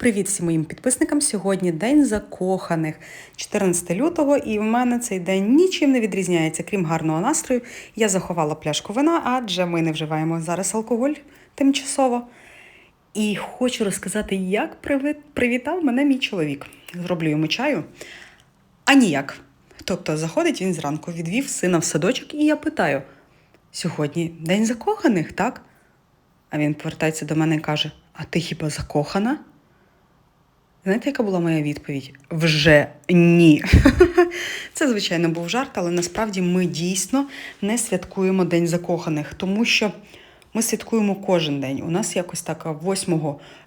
Привіт всім моїм підписникам. Сьогодні день закоханих, 14 лютого, і в мене цей день нічим не відрізняється, крім гарного настрою. Я заховала пляшку вина, адже ми не вживаємо зараз алкоголь тимчасово. І хочу розказати, як привітав мене мій чоловік. Зроблю йому чаю. А ніяк. Тобто заходить він зранку, відвів сина в садочок, і я питаю: сьогодні день закоханих, так? А він повертається до мене і каже: А ти хіба закохана? Знаєте, яка була моя відповідь? Вже ні. Це, звичайно, був жарт, але насправді ми дійсно не святкуємо День закоханих, тому що ми святкуємо кожен день. У нас якось так 8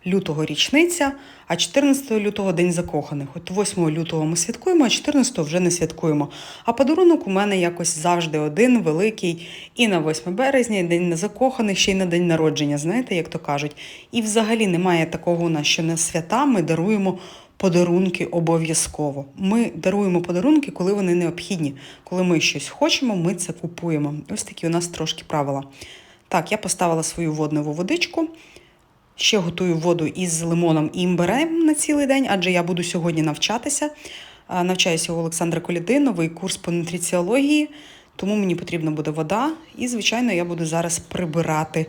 лютого річниця, а 14 лютого День закоханих. От 8 лютого ми святкуємо, а 14 вже не святкуємо. А подарунок у мене якось завжди один великий. І на 8 березня, і День закоханих, ще й на день народження, знаєте, як то кажуть. І взагалі немає такого у нас, що на свята ми даруємо. Подарунки обов'язково. Ми даруємо подарунки, коли вони необхідні. Коли ми щось хочемо, ми це купуємо. Ось такі у нас трошки правила. Так, я поставила свою водневу водичку. Ще готую воду із лимоном і імбирем на цілий день, адже я буду сьогодні навчатися. Навчаюся у Олександра Коляди, новий курс по нутриціології, тому мені потрібна буде вода. І, звичайно, я буду зараз прибирати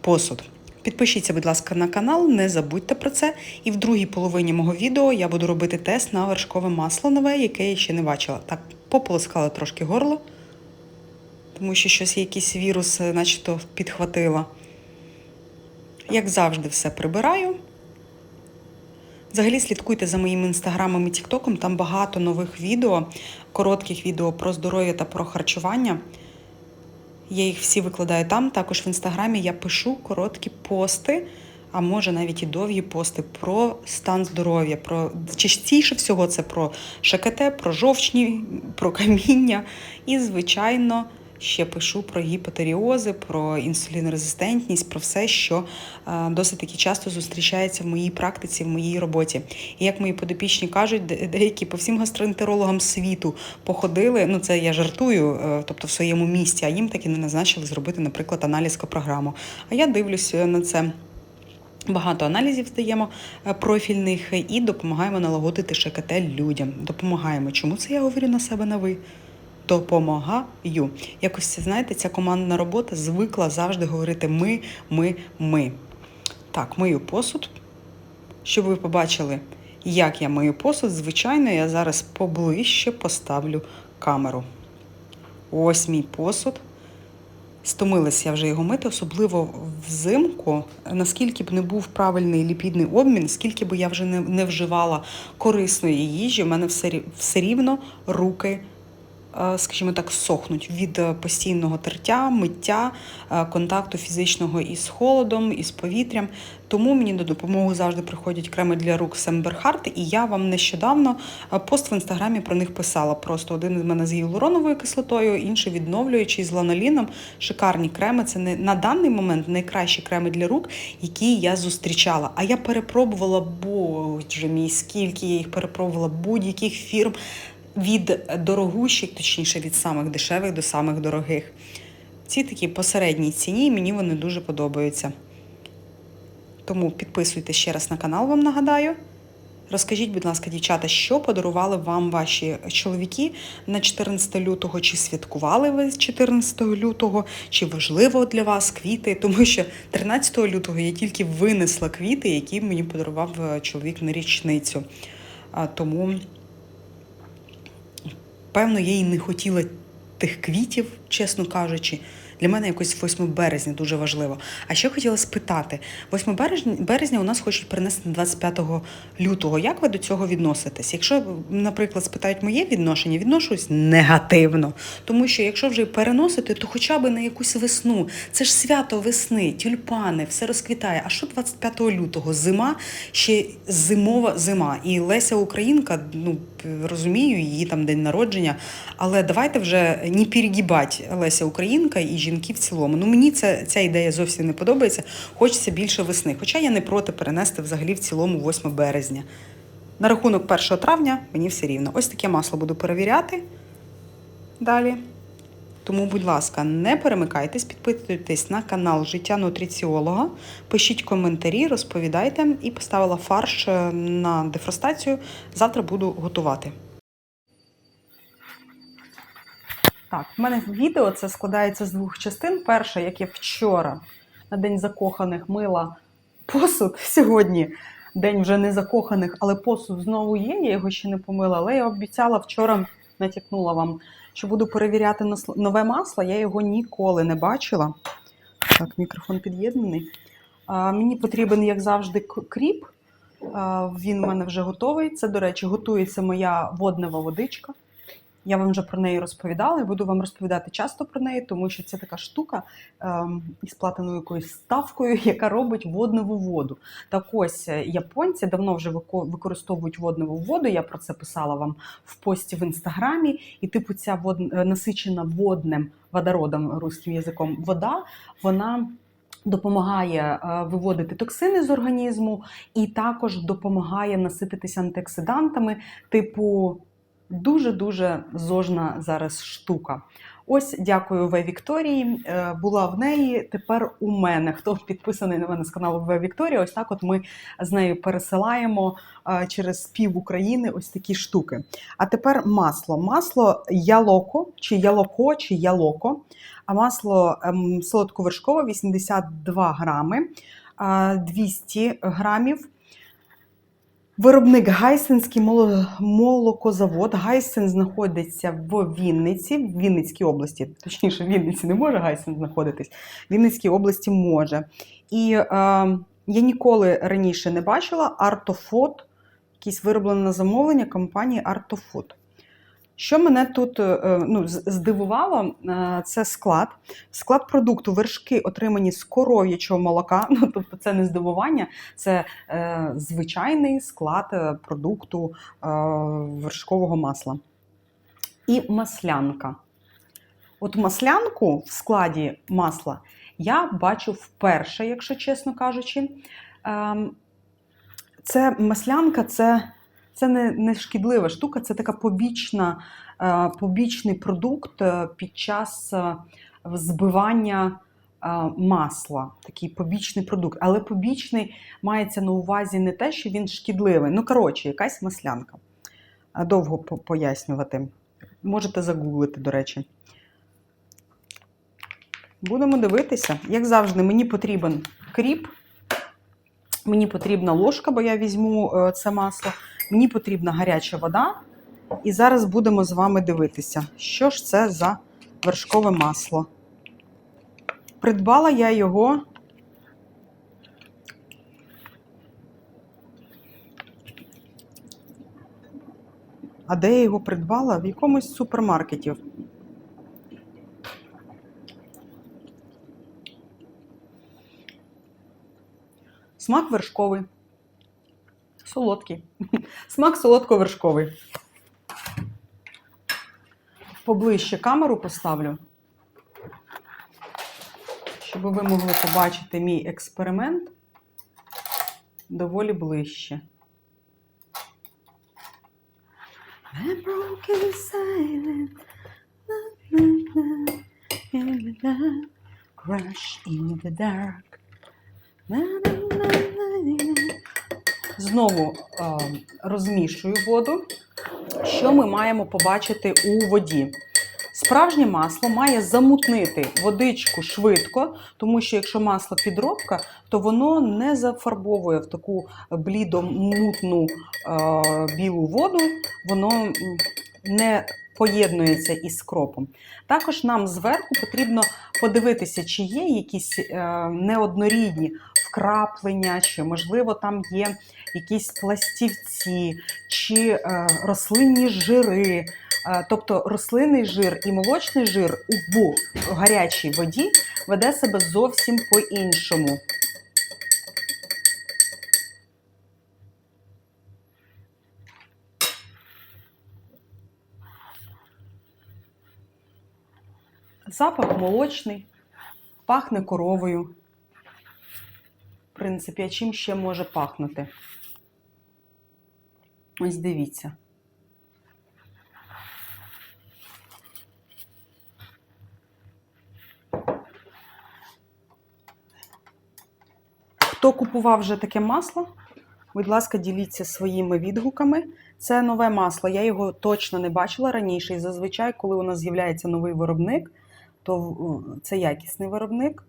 посуд. Підпишіться, будь ласка, на канал, не забудьте про це. І в другій половині мого відео я буду робити тест на вершкове масло нове, яке я ще не бачила. Так, пополоскала трошки горло, тому що щось якийсь вірус, е, начебто, підхватила. Як завжди, все прибираю. Взагалі слідкуйте за моїм інстаграмом і тіктоком. Там багато нових відео, коротких відео про здоров'я та про харчування. Я їх всі викладаю там. Також в інстаграмі я пишу короткі пости, а може навіть і довгі пости про стан здоров'я. Про частіше всього це про ШКТ, про жовчні, про каміння. І, звичайно, ще пишу про гіпотеріози, про інсулінорезистентність, про все, що е, досить таки часто зустрічається в моїй практиці, в моїй роботі. І як мої подопічні кажуть, деякі по всім гастроентерологам світу походили. Ну це я жартую, е, тобто в своєму місті, а їм таки не назначили зробити, наприклад, аналіз копрограму. А я дивлюся на це. Багато аналізів здаємо е, профільних і допомагаємо налагодити ШКТ людям. Допомагаємо. Чому це я говорю на себе на ви? Допомагаю. Якось, знаєте, ця командна робота звикла завжди говорити ми, ми, ми. Так, мию посуд. Щоб ви побачили, як я мию посуд, звичайно, я зараз поближче поставлю камеру. Ось мій посуд. Стомилася я вже його мити, особливо взимку, наскільки б не був правильний ліпідний обмін, скільки б я вже не, не вживала корисної їжі, в мене все, все рівно руки, скажімо так, сохнуть від е, постійного тертя, миття, е, контакту фізичного із холодом, із повітрям. Тому мені до допомоги завжди приходять креми для рук Семберхарт, і я вам нещодавно е, пост в інстаграмі про них писала. Просто один з мене з гіалуроновою кислотою, інший відновлюючий з ланоліном. Шикарні креми. Це не на даний момент найкращі креми для рук, які я зустрічала. А я перепробувала, боже мій, скільки я їх перепробувала будь-яких фірм від дорогущих, точніше від самих дешевих до самих дорогих. Ці такі посередній ціні, мені вони дуже подобаються. Тому підписуйтесь ще раз на канал, вам нагадаю. Розкажіть, будь ласка, дівчата, що подарували вам ваші чоловіки на 14 лютого? Чи святкували ви з 14 лютого? Чи важливо для вас квіти? Тому що 13 лютого я тільки винесла квіти, які мені подарував е, чоловік на річницю. Тому, певно, я і не хотіла тих квітів, чесно кажучи. Для мене якось 8 березня дуже важливо. А ще хотіла спитати: 8 березня, березня у нас хочуть перенести на 25 лютого. Як ви до цього відноситесь? Якщо, наприклад, спитають моє відношення, відношусь негативно. Тому що якщо вже переносити, то хоча б на якусь весну. Це ж свято весни, тюльпани, все розквітає. А що 25 лютого? Зима, ще зимова зима. І Леся Українка, ну розумію, її там день народження. Але давайте вже не перегибати Леся Українка і жінки в цілому. Ну мені це, ця ідея зовсім не подобається. Хочеться більше весни. Хоча я не проти перенести взагалі в цілому 8 березня. На рахунок 1 травня мені все рівно. Ось таке масло буду перевіряти. Далі. Тому, будь ласка, не перемикайтесь, підписуйтесь на канал Життя нутриціолога, пишіть коментарі, розповідайте і поставила фарш е, на дефростацію. Завтра буду готувати. Так, в мене відео це складається з двох частин. Перша, як я вчора на День закоханих мила посуд. Сьогодні день вже не закоханих, але посуд знову є. Я його ще не помила. Але я обіцяла вчора, натякнула вам, що буду перевіряти нове масло. Я його ніколи не бачила. Так, мікрофон під'єднаний. Мені потрібен, як завжди, кріп. А, він у мене вже готовий. Це, до речі, готується моя воднева водичка. Я вам вже про неї розповідала і буду вам розповідати часто про неї, тому що це така штука ем, із платиною якоюсь ставкою, яка робить водневу воду. Так ось е, японці давно вже використовують водневу воду. Я про це писала вам в пості в інстаграмі. І типу ця вод... е, насичена водним водородом руським язиком вода, вона. Допомагає е, виводити токсини з організму і також допомагає насититися антиоксидантами, типу дуже-дуже зожна зараз штука. Ось дякую В Вікторії. Е, Була в неї. Тепер у мене. Хто підписаний на мене з каналу В Вікторія? Ось так от ми з нею пересилаємо е, через пів України ось такі штуки. А тепер масло. Масло ялоко, чи ялоко, чи ялоко. А масло ем, солодковершкове 82 грами, е, 200 грамів. Виробник Гайсенський молокозавод. Гайсен знаходиться в Вінниці, в Вінницькій області. Точніше, в Вінниці не може Гайсен знаходитись, в Вінницькій області може. І е, я ніколи раніше не бачила артофот, якийсь вироблений на замовлення компанії Артофот. Що мене тут е, ну, здивувало, е, це склад. Склад продукту вершки отримані з коров'ячого молока. Ну, тобто це не здивування, це е, звичайний склад е, продукту е, вершкового масла. І маслянка. От маслянку в складі масла я бачу вперше, якщо чесно кажучи. Ем, Це маслянка, це, це не, не шкідлива штука, це така побічна, е, побічний продукт е, під час е, збивання масла. Такий побічний продукт. Але побічний мається на увазі не те, що він шкідливий. Ну, коротше, якась маслянка. Довго пояснювати. Можете загуглити, до речі. Будемо дивитися. Як завжди, мені потрібен кріп. Мені потрібна ложка, бо я візьму це масло. Мені потрібна гаряча вода. І зараз будемо з вами дивитися, що ж це за вершкове масло. Придбала я його. А де я його придбала? В якомусь з супермаркетів. Смак вершковий. Солодкий. Смак солодко-вершковий. Поближче камеру поставлю, щоб ви могли побачити мій експеримент доволі ближче. Crush in the dark. Знову е, розмішую воду. Що ми маємо побачити у воді? Справжнє масло має замутнити водичку швидко, тому що якщо масло підробка, то воно не зафарбовує в таку блідо-мутну е, білу воду, воно не поєднується із кропом. Також нам зверху потрібно подивитися, чи є якісь е, неоднорідні вкраплення, чи, можливо, там є якісь пластівці, чи е, рослинні жири. Е, Тобто рослинний жир і молочний жир у гарячій воді веде себе зовсім по-іншому. Запах молочний, пахне коровою принципі, а чим ще може пахнути? Ось дивіться. Хто купував вже таке масло? Будь ласка, діліться своїми відгуками. Це нове масло. Я його точно не бачила раніше. І зазвичай, коли у нас з'являється новий виробник, то це якісний виробник.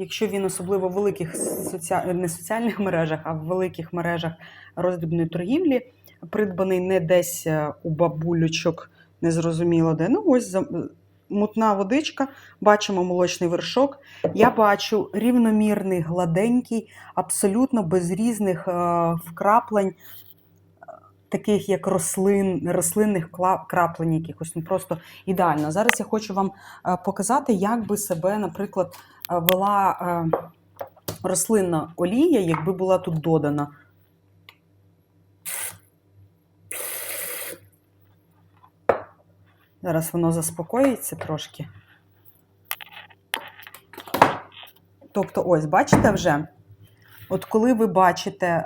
Якщо він особливо в великих соці... не соціальних мережах, а в великих мережах роздрібної торгівлі, придбаний не десь е, у бабулючок, незрозуміло де. Ну, ось мутна водичка, бачимо молочний вершок. Я бачу рівномірний, гладенький, абсолютно без різних е, вкраплень, таких як рослин, рослинних краплень якихось. Ну, просто ідеально. Зараз я хочу вам е, показати, як би себе, наприклад, е, вела е, рослинна олія, якби була тут додана. Зараз воно заспокоїться трошки. Тобто, ось, бачите вже? От коли ви бачите е,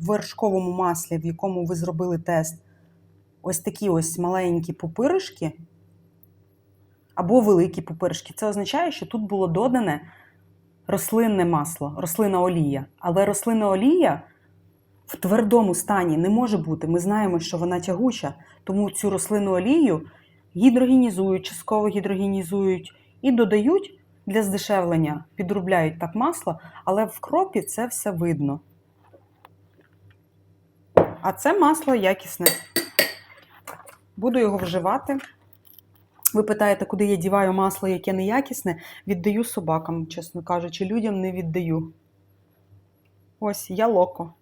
в вершковому маслі, в якому ви зробили тест, ось такі ось маленькі пупиришки, або великі пупиришки, це означає, що тут було додане рослинне масло, рослинна олія. Але рослинна олія в твердому стані не може бути. Ми знаємо, що вона тягуча, тому цю рослинну олію гідрогенізують, частково гідрогенізують і додають для здешевлення, підробляють так масло, але в кропі це все видно. А це масло якісне. Буду його вживати. Ви питаєте, куди я діваю масло, яке неякісне? Віддаю собакам, чесно кажучи, людям не віддаю. Ось я локо.